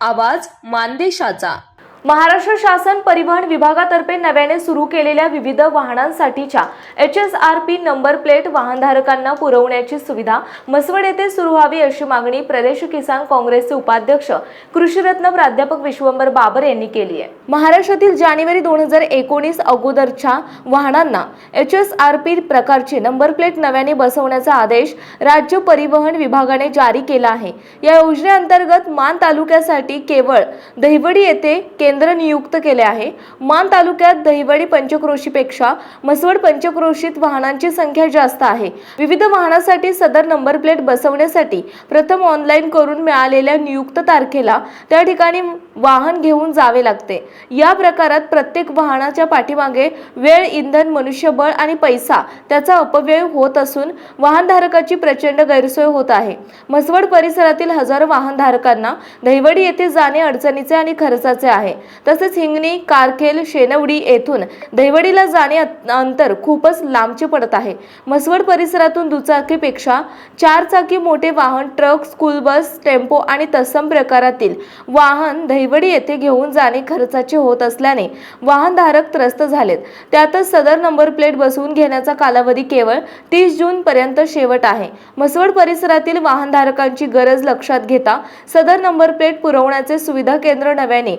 आवाज मानदेशाचा. महाराष्ट्र शासन परिवहन विभागातर्फे नव्याने सुरू केलेल्या विविध वाहनांसाठीच्या H S R P number plate वाहनधारकांना पुरवण्याची सुविधा मसवड येथे सुरू व्हावी अशी मागणी प्रदेश किसान काँग्रेसचे उपाध्यक्ष कृषीरत्न प्राध्यापक विश्वंभर बाबर यांनी केली आहे. महाराष्ट्रातील जानेवारी दोन हजार एकोणीस अगोदरच्या वाहनांना एच एस आर पी प्रकारची नंबर प्लेट नव्याने बसवण्याचा आदेश राज्य परिवहन विभागाने जारी केला आहे. या योजनेअंतर्गत मान तालुक्यासाठी केवळ दहिवडी येथे केंद्र नियुक्त केले आहे. मान तालुक्यात दहिवडी पंचक्रोशीपेक्षा मसवड पंचक्रोशीत वाहनांची संख्या जास्त आहे. विविध वाहनासाठी सदर नंबर प्लेट बसवण्यासाठी प्रथम ऑनलाईन करून मिळालेल्या नियुक्त तारखेला त्या ठिकाणी वाहन घेऊन जावे लागते. या प्रकारात प्रत्येक वाहनाच्या पाठीमागे वेळ इंधन मनुष्यबळ आणि पैसा त्याचा अपव्यय होत असून वाहनधारकाची प्रचंड गैरसोय होत आहे. मसवड परिसरातील हजारो वाहनधारकांना दहिवडी येथे जाणे अडचणीचे आणि खर्चाचे आहे. तसेच हिंगणी कारखेल शेनवडी येथून दहिवडीला जाणे अंतर खूपच लांबचे पडत आहे. म्हसवड परिसरातून दुचाकीपेक्षा चार चाकी मोठे वाहन ट्रक स्कूल बस टेम्पो आणि तत्सम प्रकारातील वाहन दहिवडी येथे घेऊन जाणे खर्चाचे होत असल्याने वाहनधारक त्रस्त झालेत. त्यातच सदर नंबर प्लेट बसवून घेण्याचा कालावधी केवळ तीस जून पर्यंत शेवट आहे. म्हसवड परिसरातील वाहनधारकांची गरज लक्षात घेता सदर नंबर प्लेट पुरवण्याचे सुविधा केंद्र नव्याने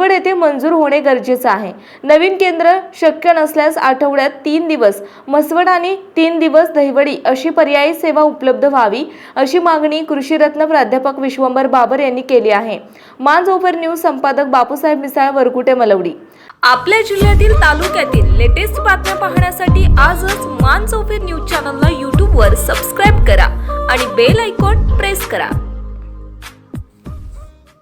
मसवड येथे मंजूर होणे गरजेचे आहे. नवीन केंद्र शक्य नसल्यास आठवड्यात तीन दिवस मसवड आणि तीन दिवस दहिवडी अशी पर्यायी सेवा उपलब्ध व्हावी अशी मागणी कृषीरत्न प्राध्यापक विश्वंभर बाबर यांनी केली आहे. मांज ओव्हर न्यूज संपादक बापूसाहेब मिसाळ वरकुटे मलवडी. आपल्या जिल्ह्यातील तालुक्यातील लेटेस्ट बातम्या पाहण्यासाठी आजच मान चौफेर न्यूज चॅनलला यूट्यूबवर सबस्क्राईब करा आणि बेल आयकॉन प्रेस करा.